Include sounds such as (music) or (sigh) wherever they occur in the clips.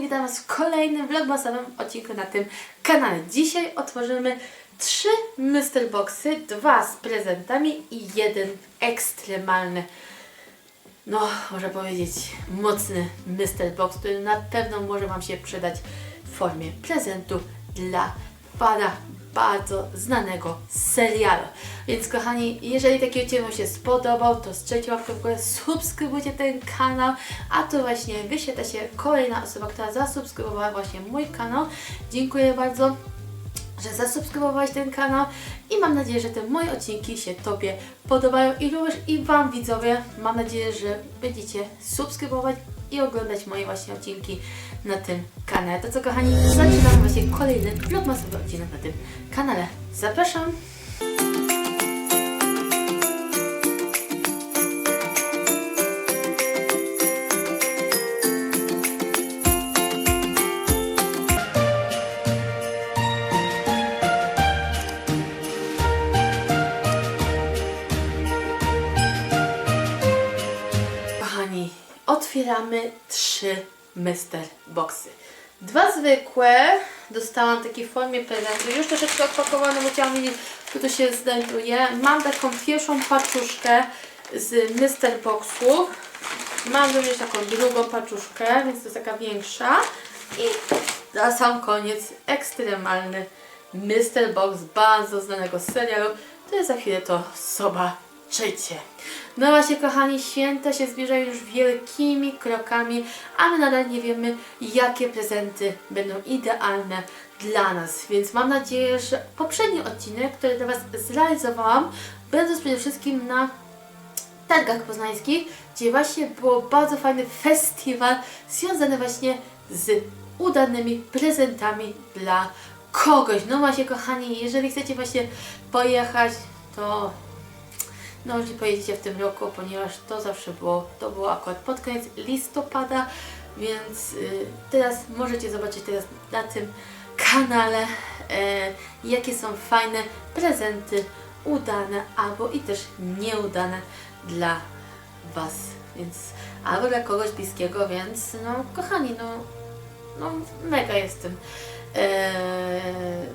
witam Was w kolejnym vlogmasowym odcinku na tym kanale. Dzisiaj otworzymy trzy mystery boxy, dwa z prezentami i jeden ekstremalny, no można powiedzieć mocny mystery box, który na pewno może Wam się przydać w formie prezentu dla Pana bardzo znanego serialu. Więc kochani, jeżeli taki odcinek Wam się spodobał, to strzelcie łapkę w subskrybujcie ten kanał, a tu właśnie wyświetla się kolejna osoba, która zasubskrybowała właśnie mój kanał. Dziękuję bardzo, że zasubskrybowałeś ten kanał i mam nadzieję, że te moje odcinki się Tobie podobają i również i Wam widzowie. Mam nadzieję, że będziecie subskrybować i oglądać moje właśnie odcinki na tym kanale. To co kochani, zaczynamy właśnie kolejny vlogmasowy odcinek na tym kanale. Zapraszam! Otwieramy trzy Myster Boxy. Dwa zwykłe, dostałam w takiej formie prezentu, już troszeczkę odpakowane, bo chciałam wiedzieć, co tu się znajduje. Mam taką pierwszą paczuszkę z Myster Boxu. Mam również taką drugą paczuszkę, więc to jest taka większa. I na sam koniec ekstremalny Myster Box bardzo znanego serialu. To jest za chwilę to zobaczycie. No właśnie kochani, święta się zbliżają już wielkimi krokami, a my nadal nie wiemy, jakie prezenty będą idealne dla nas. Więc mam nadzieję, że poprzedni odcinek, który dla Was zrealizowałam, będąc przede wszystkim na targach poznańskich, gdzie właśnie było bardzo fajny festiwal związany właśnie z udanymi prezentami dla kogoś. No właśnie kochani, jeżeli chcecie właśnie pojechać, to no nie pojedziecie w tym roku, ponieważ to zawsze było, to było akurat pod koniec listopada, więc y, teraz możecie zobaczyć teraz na tym kanale, e, jakie są fajne prezenty udane albo i też nieudane dla Was, więc albo dla kogoś bliskiego, więc no kochani, no, no mega jestem. E,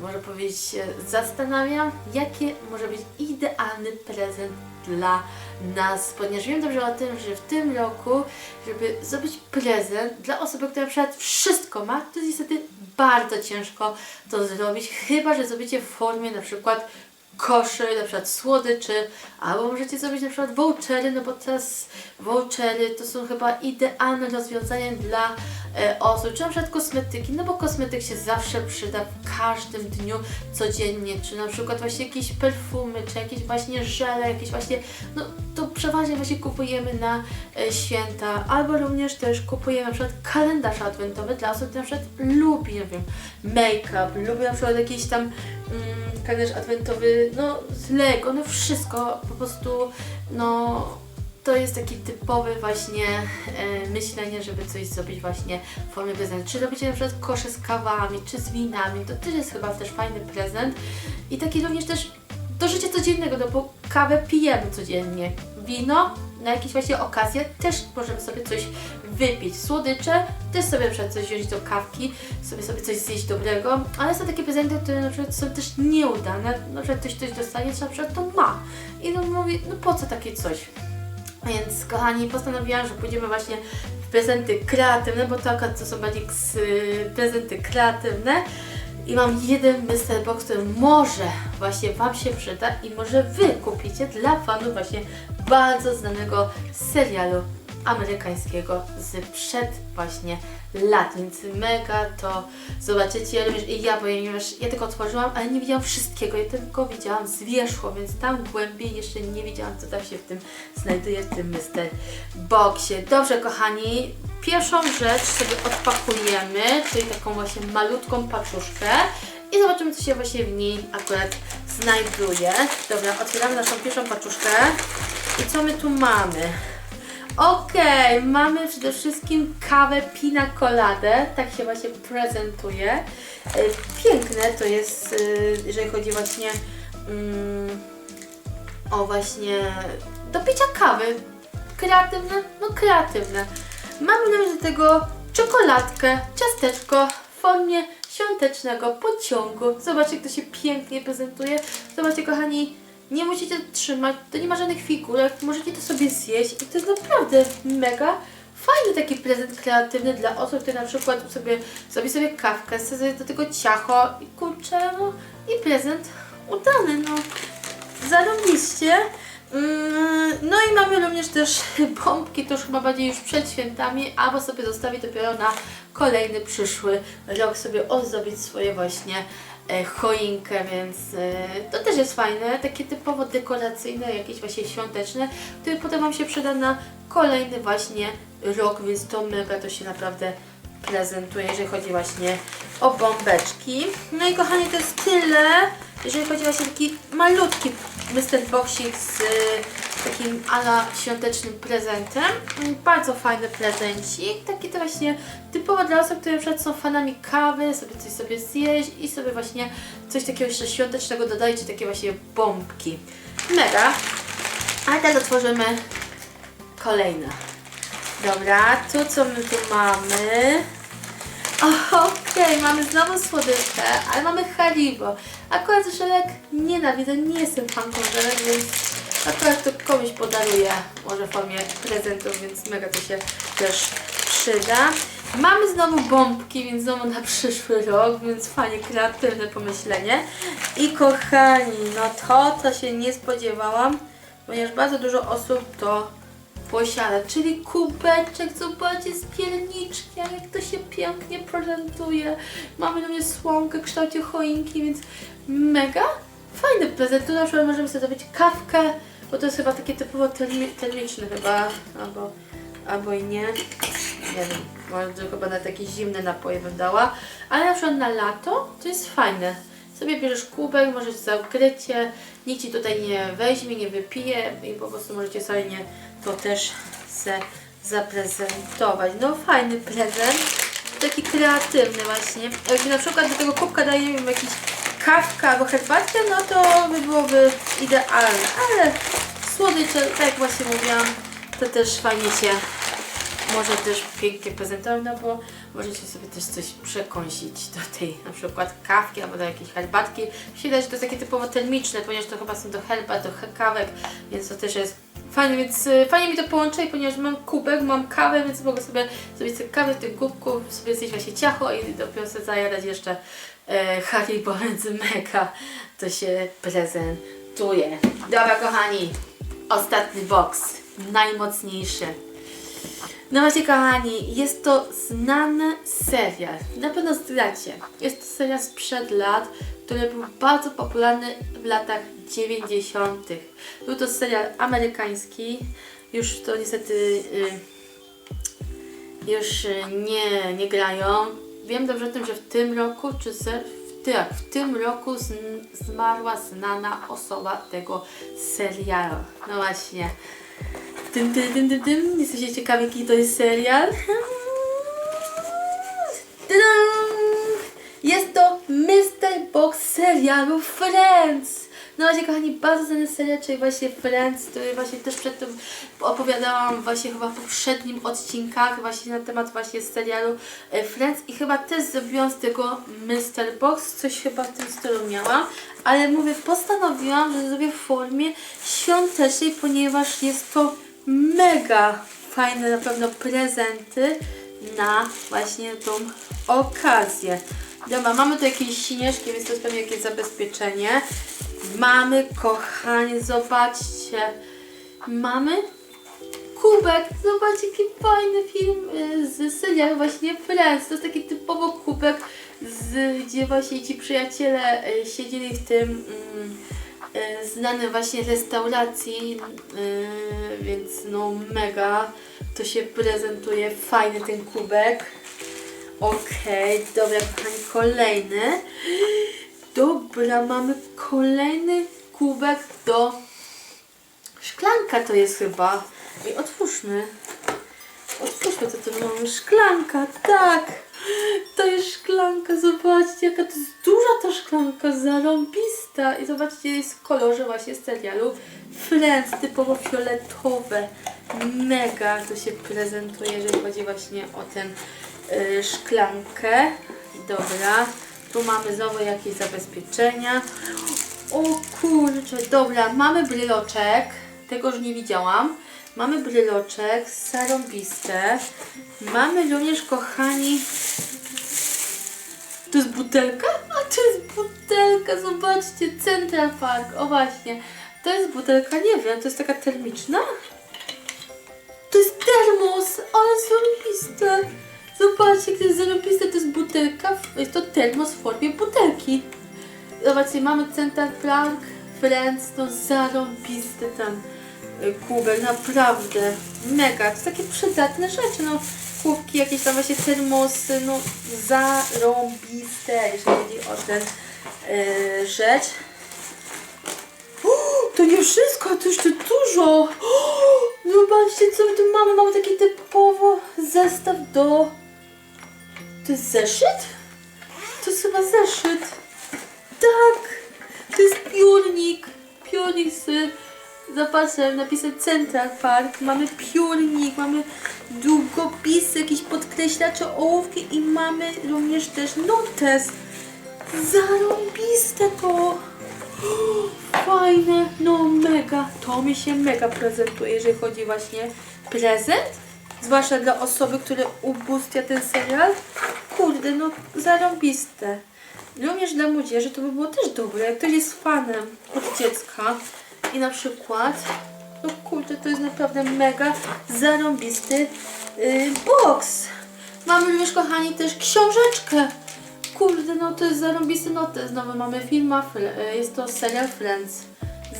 może powiedzieć, się zastanawiam, jaki może być idealny prezent dla nas, ponieważ wiem dobrze o tym, że w tym roku, żeby zrobić prezent dla osoby, która na wszystko ma, to jest niestety bardzo ciężko to zrobić, chyba że zrobicie w formie na przykład koszy, na przykład słodyczy, albo możecie zrobić na przykład vouchery, no bo teraz vouchery to są chyba idealne rozwiązania dla e, osób, czy na przykład kosmetyki, no bo kosmetyk się zawsze przyda w każdym dniu, codziennie, czy na przykład właśnie jakieś perfumy, czy jakieś właśnie żele, jakieś właśnie, no to przeważnie właśnie kupujemy na e, święta, albo również też kupujemy na przykład kalendarz adwentowy dla osób, które na przykład lubi, nie wiem, make-up, lubi na przykład jakiś tam mm, kalendarz adwentowy, no z Lego, no wszystko po prostu, no to jest taki typowy właśnie e, myślenie, żeby coś zrobić właśnie w formie prezentu. Czy robicie na przykład kosze z kawami, czy z winami, to też jest chyba też fajny prezent. I taki również też do życia codziennego, no bo kawę pijemy codziennie. Wino na jakieś właśnie okazje też możemy sobie coś wypić. Słodycze też sobie przykład coś wziąć do kawki, sobie sobie coś zjeść dobrego, ale są takie prezenty, które na przykład są też nieudane. Na przykład ktoś coś dostanie, czy na przykład to ma. I no mówi, no po co takie coś? Więc kochani, postanowiłam, że pójdziemy właśnie w prezenty kreatywne, bo to akurat to są bardziej y, prezenty kreatywne. I mam jeden mystery box, który może właśnie Wam się przyda i może Wy kupicie dla fanów właśnie bardzo znanego serialu amerykańskiego z przed właśnie lat, więc mega to zobaczycie, również i ja, ponieważ ja tylko otworzyłam, ale nie widziałam wszystkiego, ja tylko widziałam z wierzchu, więc tam głębiej jeszcze nie wiedziałam, co tam się w tym znajduje, w tym Mystery Boxie. Dobrze, kochani, pierwszą rzecz sobie odpakujemy, czyli taką właśnie malutką paczuszkę i zobaczymy, co się właśnie w niej akurat znajduje. Dobra, otwieramy naszą pierwszą paczuszkę i co my tu mamy? Okej, mamy przede wszystkim kawę pina coladę, tak się właśnie prezentuje. E, Piękne to jest, e, jeżeli chodzi właśnie mm, o właśnie do picia kawy. Kreatywne? No kreatywne. Mamy również do tego czekoladkę, ciasteczko w formie świątecznego pociągu. Zobaczcie, jak to się pięknie prezentuje. Zobaczcie, kochani, nie musicie trzymać, to nie ma żadnych figurek, możecie to sobie zjeść i to jest naprawdę mega fajny taki prezent kreatywny dla osób, które na przykład sobie zrobi sobie kawkę, sobie do tego ciacho i kurczę, no i prezent udany, no zarobiście. Mm, No i mamy również też (laughs) bombki, to już chyba bardziej już przed świętami, albo sobie zostawię dopiero na kolejny przyszły rok sobie ozdobić swoje właśnie choinkę, więc e, to też jest fajne, takie typowo dekoracyjne, jakieś właśnie świąteczne, które potem Wam się przyda na kolejny właśnie rok, więc to mega to się naprawdę prezentuje, jeżeli chodzi właśnie o bombeczki. No i kochani, to jest tyle, jeżeli chodzi właśnie o taki malutki Mr. Boxik z takim ala świątecznym prezentem. Bardzo fajny prezencik, taki to właśnie typowo dla osób, które przykład są fanami kawy, sobie coś sobie zjeść i sobie właśnie coś takiego jeszcze świątecznego dodajcie, takie właśnie bombki. Mega. A teraz otworzymy kolejne. Dobra, tu co my tu mamy? (laughs) Okej, mamy znowu słodyczkę, ale mamy Haribo. Akurat żelek nienawidzę, nie jestem fanką żelek, więc akurat to komuś podaruję, może w formie prezentów, więc mega to się też przyda. Mamy znowu bombki, więc znowu na przyszły rok, więc fajnie kreatywne pomyślenie. I kochani, no to, to się nie spodziewałam, ponieważ bardzo dużo osób to posiada, czyli kubeczek, zobaczcie, z pierniczkiem, jak to się pięknie prezentuje. Mamy na mnie słomkę w kształcie choinki, więc mega fajny prezent. Tu na przykład możemy sobie zrobić kawkę, bo to jest chyba takie typowo termi termiczne chyba, albo, albo i nie. Nie wiem, może chyba na takie zimne napoje bym dała, ale na przykład na lato to jest fajne. Sobie bierzesz kubek, możesz zakrycie, nikt Ci tutaj nie weźmie, nie wypije i po prostu możecie sobie nie to też se zaprezentować. No fajny prezent, taki kreatywny właśnie. Jakby na przykład do tego kubka dajemy jakiś kawkę albo herbatkę, no to by byłoby idealne, ale słodycze, tak jak właśnie mówiłam, to też fajnie się może też pięknie prezentować, no bo możecie sobie też coś przekąsić do tej na przykład kawki albo do jakiejś herbatki. Wydaje, że to jest takie typowo termiczne, ponieważ to chyba są do herbat, do kawek, więc to też jest fajne, więc y, fajnie mi to połączyli, ponieważ mam kubek, mam kawę, więc mogę sobie zrobić sobie kawę w tym kubku, sobie zjeść właśnie ciacho i dopiero sobie zajadać jeszcze e, Haribo, więc mega to się prezentuje. Dobra kochani, ostatni box, najmocniejszy. No właśnie kochani, jest to znany serial. Na pewno znacie. Jest to serial sprzed lat, który był bardzo popularny w latach 90. Był to serial amerykański. Już to niestety y, już y, nie, nie grają. Wiem dobrze o tym, że w tym roku, czy w, tak, w tym roku zmarła znana osoba tego serialu. No właśnie. Tym, tym, tym, tym, tym. Jesteście ciekawi, jaki to jest serial? Tadam! Jest to Mr. Box serialu Friends. No właśnie, kochani, bardzo znany serial, czyli właśnie Friends, który właśnie też przed tym opowiadałam właśnie chyba w poprzednim odcinkach właśnie na temat właśnie serialu e, Friends i chyba też zrobiłam z tego Mr. Box, coś chyba w tym stylu miałam, ale mówię, postanowiłam, że zrobię w formie świątecznej, ponieważ jest to mega fajne na pewno prezenty na właśnie tą okazję. Dobra, mamy tu jakieś śnieżki, więc to jest pewnie jakieś zabezpieczenie. Mamy, kochani, zobaczcie. Mamy kubek. Zobaczcie, jaki fajny film y, z serialu właśnie Friends. To jest taki typowo kubek, z, gdzie właśnie ci przyjaciele y, siedzieli w tym mm, y, znanej właśnie restauracji, y, więc no mega to się prezentuje. Fajny ten kubek. Okej, dobra, kochani, kolejny. Dobra, mamy kolejny kubek do... Szklanka to jest chyba. I otwórzmy. Otwórzmy, co tu mamy. Szklanka, tak. To jest szklanka, zobaczcie, jaka to jest duża ta szklanka, zarąbista. I zobaczcie, jest w kolorze właśnie serialu Friends, typowo fioletowe. Mega to się prezentuje, jeżeli chodzi właśnie o ten szklankę. Dobra, tu mamy znowu jakieś zabezpieczenia. O kurczę, dobra, mamy bryloczek. Tego już nie widziałam. Mamy bryloczek, zarąbiste. Mamy również, kochani, to jest butelka? A to jest butelka, zobaczcie, Central Park, o właśnie. To jest butelka, nie wiem, to jest taka termiczna? To jest termos, ale zarobiste. Zobaczcie, to jest zarobiste, to jest butelka, jest to termos w formie butelki. Zobaczcie, mamy Central Park, Friends, to zarobisty ten y, kubek, naprawdę mega, to takie przydatne rzeczy, no kubki, jakieś tam właśnie termosy, no zarąbiste, jeżeli chodzi o ten y, rzecz. O, to nie wszystko, to jeszcze dużo. O, zobaczcie, co my tu mamy, mamy taki typowo zestaw do... To jest zeszyt? To jest chyba zeszyt. Tak, to jest piórnik. Piórnik z zapasem, napisem Central Park. Mamy piórnik, mamy długopisy, jakieś podkreślacze, ołówki i mamy również też notes. Zarąbiste to. (gasps) Fajne, no mega. To mi się mega prezentuje, jeżeli chodzi właśnie prezent. Zwłaszcza dla osoby, które ubóstwia ten serial. Kurde, no zarąbiste. Również dla młodzieży to by było też dobre, jak ktoś jest fanem od dziecka i na przykład, no kurde, to jest naprawdę mega zarąbisty yy, box. Mamy również, kochani, też książeczkę. Kurde, no to jest zarąbisty notes. Znowu mamy filma, y, jest to serial Friends.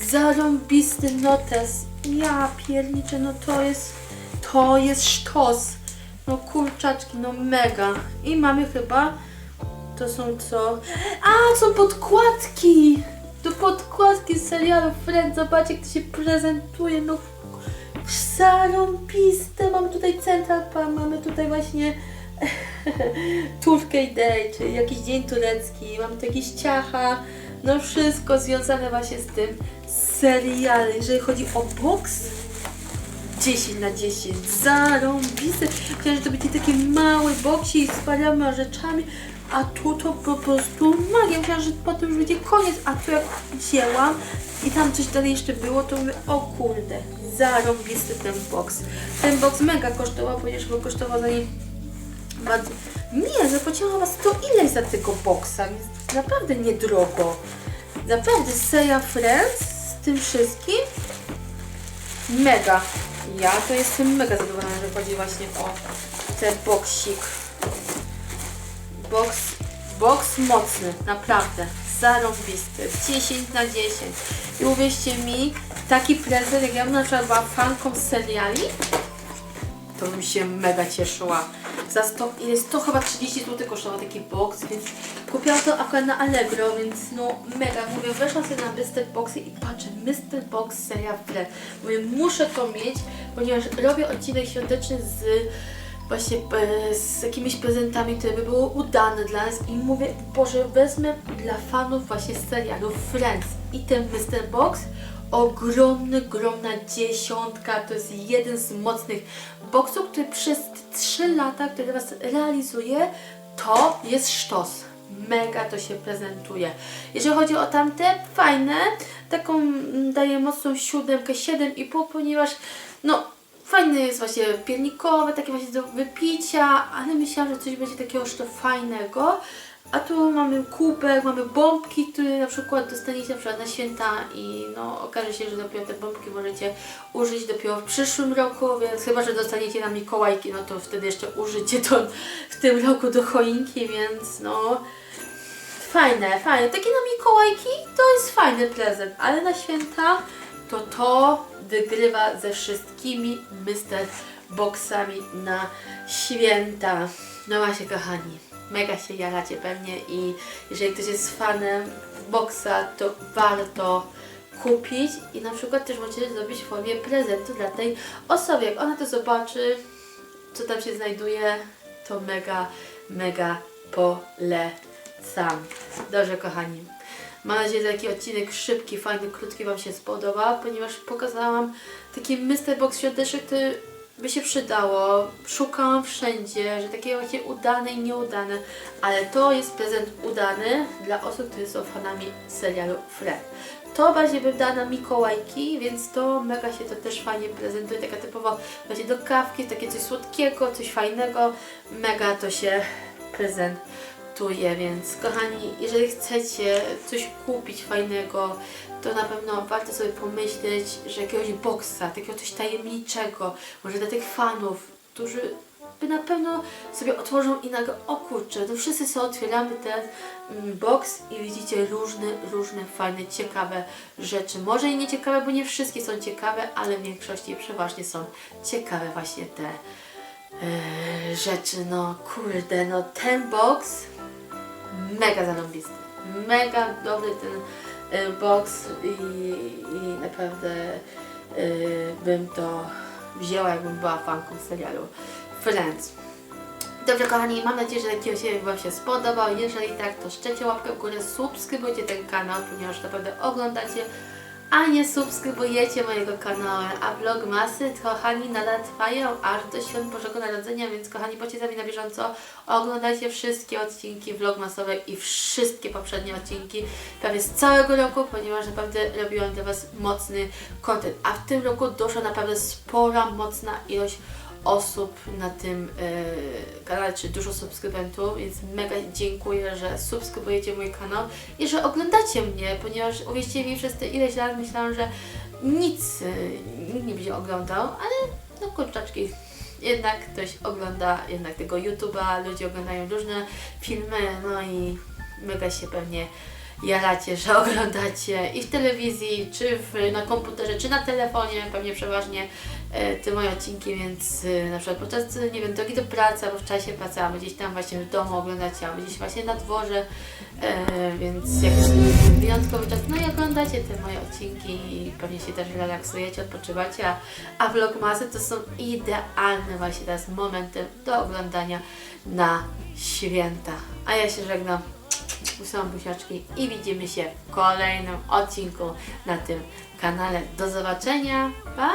Zarąbisty notes. Ja pierniczę, no to jest, to jest sztos. No kurczaczki, no mega. I mamy chyba to są co? A, są podkładki! Do podkładki z serialu Friends. Zobaczcie, jak to się prezentuje. No, zarąbiste. Mamy tutaj Central Park, mamy tutaj właśnie (laughs) Turkey Day, czyli jakiś dzień turecki. Mamy tu jakieś ciacha. No, wszystko związane właśnie z tym serialem. Jeżeli chodzi o box, 10 na 10. Zarąbiste. Myślałam, że to będzie taki mały boksik z paroma rzeczami, a tu to po prostu magia. Myślałam, że potem już będzie koniec, a tu jak wzięłam i tam coś dalej jeszcze było, to mówię, o kurde, zarąbisty ten boks. Ten boks mega kosztował, ponieważ go kosztował za nie... Bardzo... Nie, zapłaciłam was to ileś za tego więc naprawdę niedrogo. Naprawdę, seria Friends z tym wszystkim Mega. Ja to jestem mega zadowolona, że chodzi właśnie o ten boksik. Boks, boks mocny, naprawdę. Zarąbisty. 10 na 10. I uwierzcie mi, taki prezent, jak ja bym na przykład była fanką seriali, to bym się mega cieszyła. Za 100, ile 100 chyba 30 zł kosztował taki box, więc kupiłam to akurat na Allegro, więc no mega. Mówię, weszłam sobie na Mr. Boxy i patrzę, Mr. Box seria Fred. Mówię, muszę to mieć, ponieważ robię odcinek świąteczny z właśnie e, z jakimiś prezentami, które by były udane dla nas i mówię, Boże, wezmę dla fanów właśnie serialu Friends i ten Mr. Box ogromny, ogromna dziesiątka, to jest jeden z mocnych boksów, który przez 3 lata, który Was realizuje, to jest sztos. Mega to się prezentuje. Jeżeli chodzi o tamte, fajne, taką daję mocną siódemkę, 7,5, ponieważ no fajny jest właśnie piernikowy, takie właśnie do wypicia, ale myślałam, że coś będzie takiego jeszcze fajnego. A tu mamy kubek, mamy bombki, które na przykład dostaniecie na przykład na święta i no okaże się, że dopiero te bombki możecie użyć dopiero w przyszłym roku, więc chyba, że dostaniecie na Mikołajki, no to wtedy jeszcze użycie to w tym roku do choinki, więc no fajne, fajne. Takie na Mikołajki to jest fajny prezent, ale na święta to to wygrywa ze wszystkimi Mr. Boxami na święta. No właśnie kochani, mega się jaracie pewnie i jeżeli ktoś jest fanem boxa, to warto kupić i na przykład też możecie zrobić w formie prezentu dla tej osoby. Jak ona to zobaczy, co tam się znajduje, to mega, mega polecam. Dobrze kochani. Mam nadzieję, że taki odcinek szybki, fajny, krótki Wam się spodobał, ponieważ pokazałam taki Mr. Box świąteczny, który by się przydało. Szukałam wszędzie, że takie właśnie udane i nieudane, ale to jest prezent udany dla osób, które są fanami serialu Friends. To bardziej bym dała na Mikołajki, więc to mega się to też fajnie prezentuje, taka typowo właśnie do kawki, takie coś słodkiego, coś fajnego, mega to się prezentuje, więc kochani, jeżeli chcecie coś kupić fajnego, to na pewno warto sobie pomyśleć, że jakiegoś boksa, takiego coś tajemniczego, może dla tych fanów, którzy by na pewno sobie otworzą i nagle, o kurczę, no wszyscy sobie otwieramy ten mm, box i widzicie różne, różne fajne, ciekawe rzeczy. Może i nie ciekawe, bo nie wszystkie są ciekawe, ale w większości przeważnie są ciekawe właśnie te e, rzeczy. No kurde, no ten box mega zarąbisty. Mega dobry ten e, box i, i naprawdę e, bym to wzięła, jakbym była fanką serialu Friends. Dobrze kochani, mam nadzieję, że taki odcinek Wam się spodobał. Jeżeli tak, to szczecie łapkę w górę, subskrybujcie ten kanał, ponieważ naprawdę oglądacie, a nie subskrybujecie mojego kanału. A vlogmasy, kochani, nadal trwają aż do świąt Bożego Narodzenia, więc kochani, bądźcie z nami na bieżąco. Oglądajcie wszystkie odcinki vlogmasowe i wszystkie poprzednie odcinki prawie z całego roku, ponieważ naprawdę robiłam dla Was mocny content. A w tym roku doszła naprawdę spora, mocna ilość osób na tym e, kanale, czy dużo subskrybentów, więc mega dziękuję, że subskrybujecie mój kanał i że oglądacie mnie, ponieważ uwierzcie mi, przez te ileś lat myślałam, że nic, e, nikt nie będzie oglądał, ale no kurczaczki, jednak ktoś ogląda jednak tego YouTube'a, ludzie oglądają różne filmy, no i mega się pewnie jaracie, że (laughs) oglądacie i w telewizji, czy w, na komputerze, czy na telefonie, pewnie przeważnie te moje odcinki, więc e, na przykład podczas, e, nie wiem, drogi do pracy, albo w czasie pracy, albo gdzieś tam właśnie w domu oglądacie, albo gdzieś właśnie na dworze, e, więc jak jest wyjątkowy czas, no i oglądacie te moje odcinki i pewnie się też relaksujecie, odpoczywacie, a, a vlogmasy to są idealne właśnie teraz momenty do oglądania na święta. A ja się żegnam. Usyłam buziaczki i widzimy się w kolejnym odcinku na tym kanale. Do zobaczenia. Pa!